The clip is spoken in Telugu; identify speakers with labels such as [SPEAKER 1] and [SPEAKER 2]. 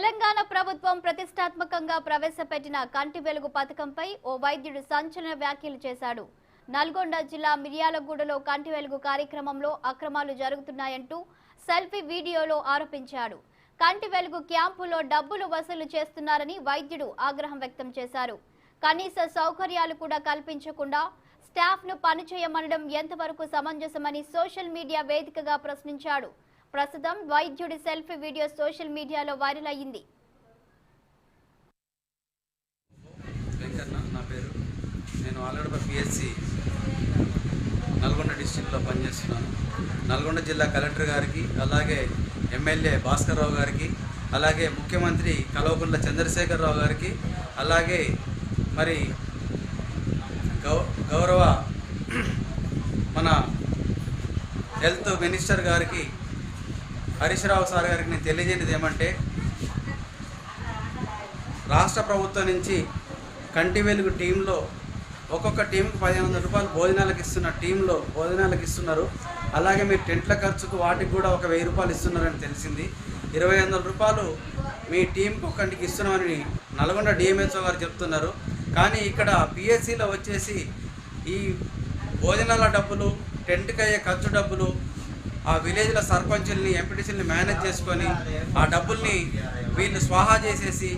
[SPEAKER 1] తెలంగాణ ప్రభుత్వం ప్రతిష్టాత్మకంగా ప్రవేశపెట్టిన కంటి వెలుగు పథకంపై ఓ వైద్యుడు సంచలన వ్యాఖ్యలు చేశాడు. నల్గొండ జిల్లా మిర్యాలగూడలో కంటి వెలుగు కార్యక్రమంలో అక్రమాలు జరుగుతున్నాయంటూ సెల్ఫీ వీడియోలో ఆరోపించాడు. కంటి వెలుగు క్యాంపులో డబ్బులు వసూలు చేస్తున్నారని వైద్యుడు ఆగ్రహం వ్యక్తం చేశారు. కనీస సౌకర్యాలు కూడా కల్పించకుండా స్టాఫ్ను పనిచేయమనడం ఎంతవరకు సమంజసమని సోషల్ మీడియా వేదికగా ప్రశ్నించాడు. ప్రస్తుతం వైద్యుడి సెల్ఫీ వీడియో సోషల్ మీడియాలో వైరల్ అయ్యింది.
[SPEAKER 2] నా పేరు. నేను ఆల్రెడీ పిహెచ్సి నల్గొండ డిస్టిక్లో పనిచేస్తున్నాను. నల్గొండ జిల్లా కలెక్టర్ గారికి అలాగే ఎమ్మెల్యే భాస్కర్ రావు గారికి అలాగే ముఖ్యమంత్రి కల్వకుంట్ల చంద్రశేఖరరావు గారికి అలాగే మరి గౌ గౌరవ మన హెల్త్ మినిస్టర్ గారికి హరీష్ రావు సార్ గారికి నేను తెలియజేయనిది ఏమంటే రాష్ట్ర ప్రభుత్వం నుంచి కంటి వెలుగు టీంలో ఒక్కొక్క టీంకి పదిహేను వందల రూపాయలు భోజనాలకు ఇస్తున్న టీంలో భోజనాలకు ఇస్తున్నారు. అలాగే మీరు టెంట్ల ఖర్చుకు వాటికి కూడా ఒక వెయ్యి రూపాయలు ఇస్తున్నారని తెలిసింది. ఇరవై వందల రూపాయలు మీ టీంకి ఒక్కటికి ఇస్తున్నామని నల్గొండ డిఎంహెచ్ఓ గారు చెప్తున్నారు. కానీ ఇక్కడ పిఎస్సిలో వచ్చేసి ఈ భోజనాల డబ్బులు టెంట్కి అయ్యే ఖర్చు డబ్బులు ఆ విలేజ్ల సర్పంచుల్ని ఎంపీటీసీలని మేనేజ్ చేసుకొని ఆ డబ్బుల్ని వీళ్ళు స్వాహా చేసేసి